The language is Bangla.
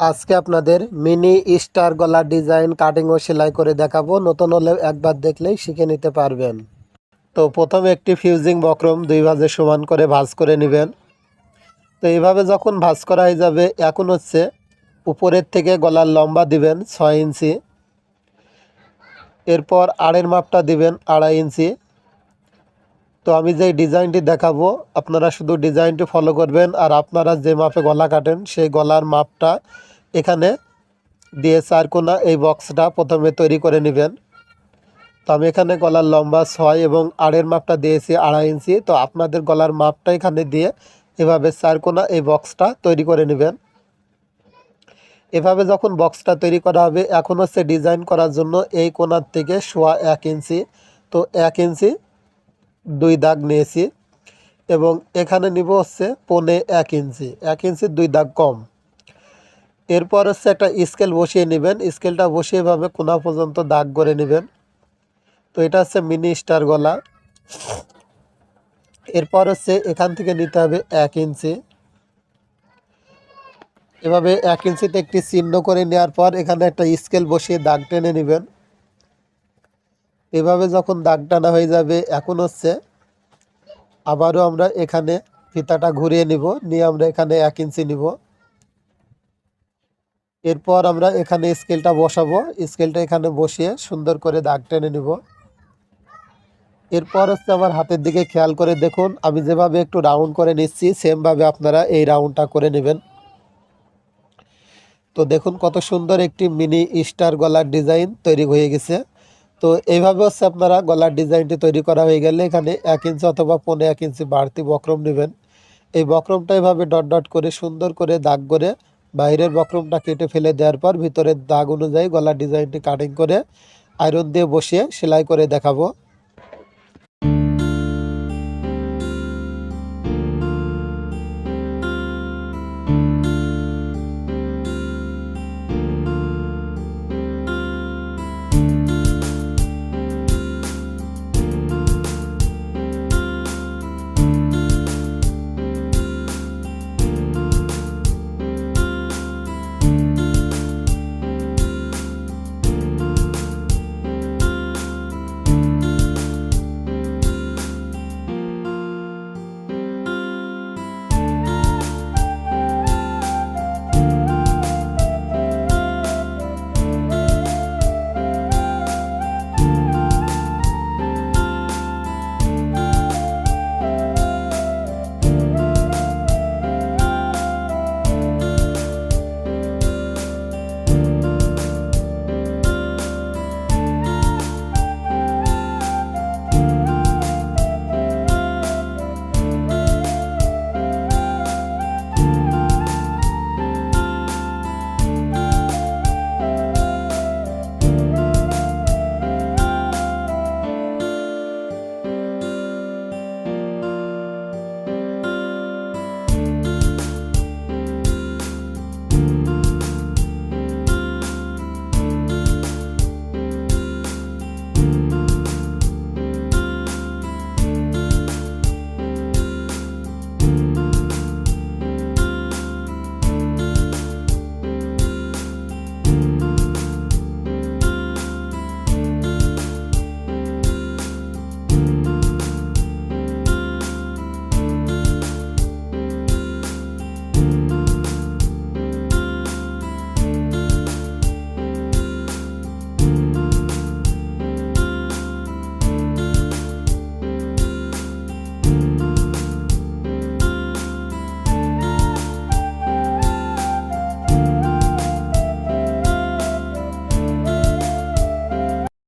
আজকে আপনাদের মিনি স্টার গলার ডিজাইন কাটিং ও সেলাই করে দেখাবো। নতুন হলেও একবার দেখলেই শিখে নিতে পারবেন। তো প্রথমে একটি ফিউজিং বক্রম দুই ভাজে সমান করে ভাজ করে নেবেন। তো এইভাবে যখন ভাঁজ করা হয়ে যাবে, এখন হচ্ছে উপরের থেকে গলার লম্বা দিবেন ছয় ইঞ্চি। এরপর আড়ের মাপটা দিবেন আড়াই ইঞ্চি। তো আমি যে ডিজাইনটি দেখাবো, আপনারা শুধু ডিজাইনটি ফলো করবেন আর আপনারা যে মাপে গলা কাটেন, সেই গলার মাপটা এখানে দিয়ে চার কোনা এই বক্সটা প্রথমে তৈরি করে নেবেন। তো আমি এখানে গলার লম্বা ছয় এবং আড়ের মাপটা দিয়েছি আড়াই ইঞ্চি। তো আপনাদের গলার মাপটা এখানে দিয়ে এভাবে চার কোনা এই বক্সটা তৈরি করে নেবেন। এভাবে যখন বক্সটা তৈরি করা হবে এখন হচ্ছে ডিজাইন করার জন্য এই কোনার থেকে শোয়া এক ইঞ্চি। তো এক ইঞ্চি দুই দাগ নিয়েছি এবং এখানে নিব হচ্ছে পনে এক ইঞ্চি। এক ইঞ্চি, দুই দাগ কম। এরপর হচ্ছে একটা স্কেল বসিয়ে নেবেন। স্কেলটা বসিয়ে এভাবে কোনা পর্যন্ত দাগ করে নেবেন। তো এটা হচ্ছে মিনি স্টার গলা। এরপর হচ্ছে এখান থেকে নিতে হবে এক ইঞ্চি। এভাবে এক ইঞ্চিতে একটি চিহ্ন করে নেওয়ার পর এখানে একটা স্কেল বসিয়ে দাগ টেনে নেবেন। এভাবে যখন দাগ টানা হয়ে যাবে, এখন হচ্ছে আবারও আমরা এখানে ফিতাটা ঘুরিয়ে নিব, নিয়ে আমরা এখানে এক ইঞ্চি নিব। এরপর আমরা এখানে স্কেলটা বসাবো, স্কেলটা এখানে বসিয়ে সুন্দর করে দাগ টেনে নিব। এরপর হচ্ছে আমার হাতের দিকে খেয়াল করে দেখুন, আমি যেভাবে একটু রাউন্ড করে নিচ্ছি, সেমভাবে আপনারা এই রাউন্ডটা করে নেবেন। তো দেখুন কত সুন্দর একটি মিনি স্টার গলার ডিজাইন তৈরি হয়ে গেছে। তো এইভাবে হচ্ছে আপনারা গলার ডিজাইনটি তৈরি করা হয়ে গেলে এখানে এক ইঞ্চি অথবা পনে এক ইঞ্চি বাড়তি বক্রম নেবেন। এই বক্রমটা এভাবে ডট ডট করে সুন্দর করে দাগ করে বাইরের বক্রমটা কেটে ফেলে দেওয়ার পর ভিতরের দাগ অনুযায়ী গলার ডিজাইনটি কাটিং করে আয়রন দিয়ে বসিয়ে সেলাই করে দেখাবো।